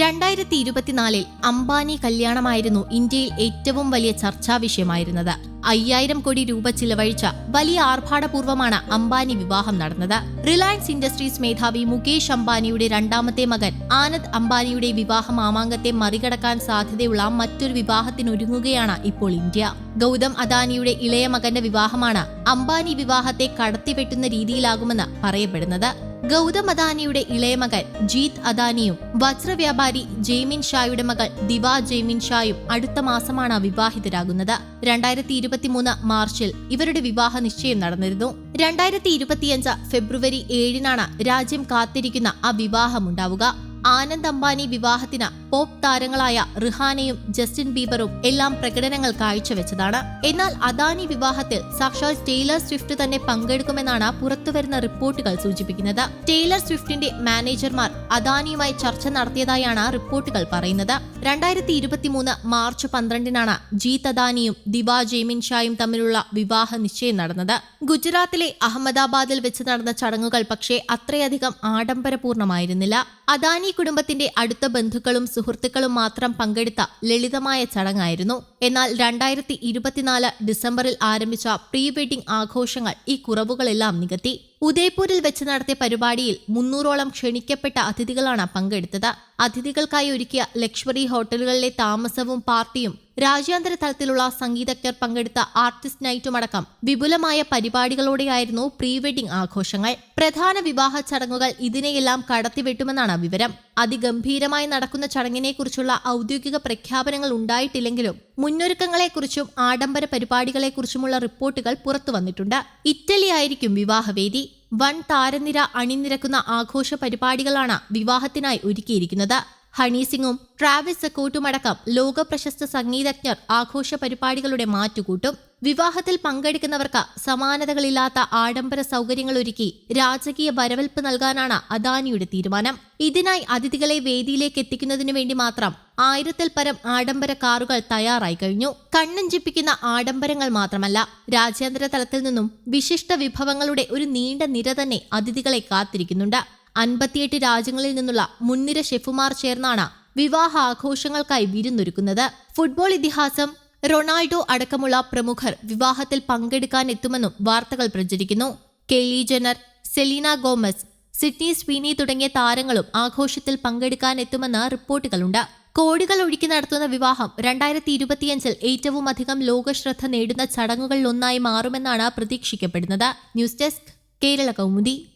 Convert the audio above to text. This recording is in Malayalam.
രണ്ടായിരത്തി ഇരുപത്തിനാലിൽ അംബാനി കല്യാണമായിരുന്നു ഇന്ത്യയിൽ ഏറ്റവും വലിയ ചർച്ചാ വിഷയമായിരുന്നത്. അയ്യായിരം കോടി രൂപ ചിലവഴിച്ച വലിയ ആർഭാടപൂർവമാണ് അംബാനി വിവാഹം നടന്നത്. റിലയൻസ് ഇൻഡസ്ട്രീസ് മേധാവി മുകേഷ് അംബാനിയുടെ രണ്ടാമത്തെ മകൻ ആനന്ദ് അംബാനിയുടെ വിവാഹ മാമാങ്കത്തെ മറികടക്കാൻ സാധ്യതയുള്ള മറ്റൊരു വിവാഹത്തിനൊരുങ്ങുകയാണ് ഇപ്പോൾ ഇന്ത്യ. ഗൗതം അദാനിയുടെ ഇളയ മകന്റെ വിവാഹമാണ് അംബാനി വിവാഹത്തെ കടത്തിവെട്ടുന്ന രീതിയിലാകുമെന്ന് പറയപ്പെടുന്നത്. ഗൗതം അദാനിയുടെ ഇളയ മകൻ ജീത് അദാനിയും വജ്രവ്യാപാരി ജെയ്മിൻ ഷായുടെ മകൾ ദിവ ജെയ്മിൻ ഷായും അടുത്ത മാസമാണ് വിവാഹിതരാകുന്നത്. രണ്ടായിരത്തി ഇരുപത്തിമൂന്ന് മാർച്ചിൽ ഇവരുടെ വിവാഹ നിശ്ചയം നടന്നിരുന്നു. രണ്ടായിരത്തി ഇരുപത്തിയഞ്ച് ഫെബ്രുവരി ഏഴിനാണ് രാജ്യം കാത്തിരിക്കുന്ന ആ വിവാഹമുണ്ടാവുക. ആനന്ദ് അംബാനി വിവാഹത്തിന് പോപ്പ് താരങ്ങളായ റിഹാനയും ജസ്റ്റിൻ ബീബറും എല്ലാം പ്രകടനങ്ങൾ കാഴ്ചവെച്ചതാണ്. എന്നാൽ അദാനി വിവാഹത്തിൽ സാക്ഷാൽ ടെയ്ലർ സ്വിഫ്റ്റ് തന്നെ പങ്കെടുക്കുമെന്നാണ് പുറത്തുവരുന്ന റിപ്പോർട്ടുകൾ സൂചിപ്പിക്കുന്നത്. ടെയ്ലർ സ്വിഫ്റ്റിന്റെ മാനേജർമാർ അദാനിയുമായി ചർച്ച നടത്തിയതായാണ് റിപ്പോർട്ടുകൾ പറയുന്നത്. രണ്ടായിരത്തി ഇരുപത്തിമൂന്ന് മാർച്ച് പന്ത്രണ്ടിനാണ് ജീത് അദാനിയും ദിവാ ജെയ്മിൻ ഷായും തമ്മിലുള്ള വിവാഹ നിശ്ചയം നടന്നത്. ഗുജറാത്തിലെ അഹമ്മദാബാദിൽ വെച്ച് നടന്ന ചടങ്ങുകൾ പക്ഷേ അത്രയധികം ആഡംബരപൂർണമായിരുന്നില്ല. അദാനി കുടുംബത്തിന്റെ അടുത്ത ബന്ധുക്കളും സുഹൃത്തുക്കളും മാത്രം പങ്കെടുത്ത ലളിതമായ ചടങ്ങായിരുന്നു. എന്നാൽ രണ്ടായിരത്തി ഇരുപത്തിനാല് ഡിസംബറിൽ ആരംഭിച്ച പ്രീ വെഡിംഗ് ആഘോഷങ്ങൾ ഈ കുറവുകളെല്ലാം നികത്തി. ഉദയ്പൂരിൽ വെച്ച് നടത്തിയ പരിപാടിയിൽ മുന്നൂറോളം ക്ഷണിക്കപ്പെട്ട അതിഥികളാണ് പങ്കെടുത്തത്. അതിഥികൾക്കായി ഒരുക്കിയ ലക്ഷറി ഹോട്ടലുകളിലെ താമസവും പാർട്ടിയും രാജ്യാന്തര തലത്തിലുള്ള സംഗീതജ്ഞർ പങ്കെടുത്ത ആർട്ടിസ്റ്റ് നൈറ്റുമടക്കം വിപുലമായ പരിപാടികളോടെയായിരുന്നു പ്രീ വെഡിംഗ് ആഘോഷങ്ങൾ. പ്രധാന വിവാഹ ചടങ്ങുകൾ ഇതിനെയെല്ലാം കടത്തിവെട്ടുമെന്നാണ് വിവരം. അതിഗംഭീരമായി നടക്കുന്ന ചടങ്ങിനെക്കുറിച്ചുള്ള ഔദ്യോഗിക പ്രഖ്യാപനങ്ങൾ ഉണ്ടായിട്ടില്ലെങ്കിലും മുന്നൊരുക്കങ്ങളെക്കുറിച്ചും ആഡംബര പരിപാടികളെക്കുറിച്ചുമുള്ള റിപ്പോർട്ടുകൾ പുറത്തു വന്നിട്ടുണ്ട്. ഇറ്റലി ആയിരിക്കും വിവാഹവേദി. വൻ താരനിര അണിനിരക്കുന്ന ആഘോഷ പരിപാടികളാണ് വിവാഹത്തിനായി ഒരുക്കിയിരിക്കുന്നത്. ഹണി സിംഗും ട്രാവിസ് സെക്കോട്ടുമടക്കം ലോക പ്രശസ്ത സംഗീതജ്ഞർ ആഘോഷ പരിപാടികളുടെ മാറ്റുകൂട്ടും. വിവാഹത്തിൽ പങ്കെടുക്കുന്നവർക്ക് സമാനതകളില്ലാത്ത ആഡംബര സൗകര്യങ്ങൾ ഒരുക്കി രാജകീയ വരവൽപ്പ് നൽകാനാണ് അദാനിയുടെ തീരുമാനം. ഇതിനായി അതിഥികളെ വേദിയിലേക്ക് എത്തിക്കുന്നതിനു വേണ്ടി മാത്രം ആയിരത്തിൽ പരം ആഡംബര കാറുകൾ തയ്യാറായി കഴിഞ്ഞു. കണ്ണഞ്ചിപ്പിക്കുന്ന ആഡംബരങ്ങൾ മാത്രമല്ല രാജ്യാന്തര തലത്തിൽ നിന്നും വിശിഷ്ട വിഭവങ്ങളുടെ ഒരു നീണ്ട നിര തന്നെ അതിഥികളെ കാത്തിരിക്കുന്നുണ്ട്. അൻപത്തിയെട്ട് രാജ്യങ്ങളിൽ നിന്നുള്ള മുൻനിര ഷെഫുമാർ ചേർന്നാണ് വിവാഹ ആഘോഷങ്ങൾക്കായി വിരുന്നൊരുക്കുന്നത്. ഫുട്ബോൾ ഇതിഹാസം റൊണാൾഡോ അടക്കമുള്ള പ്രമുഖർ വിവാഹത്തിൽ പങ്കെടുക്കാൻ എത്തുമെന്നും വാർത്തകൾ പ്രചരിക്കുന്നു. Kylie Jenner Selena Gomez Sydney Sweeney തുടങ്ങിയ താരങ്ങളും ആഘോഷത്തിൽ പങ്കെടുക്കാൻ എത്തുമെന്ന് റിപ്പോർട്ടുകളുണ്ട്. കോടികൾ ഒഴുക്കി നടത്തുന്ന വിവാഹം രണ്ടായിരത്തി ഇരുപത്തിയഞ്ചിൽ ഏറ്റവും അധികം ലോകശ്രദ്ധ നേടുന്ന ചടങ്ങുകളിലൊന്നായി മാറുമെന്നാണ് പ്രതീക്ഷിക്കപ്പെടുന്നത്. News desk Kerala Kaumudi.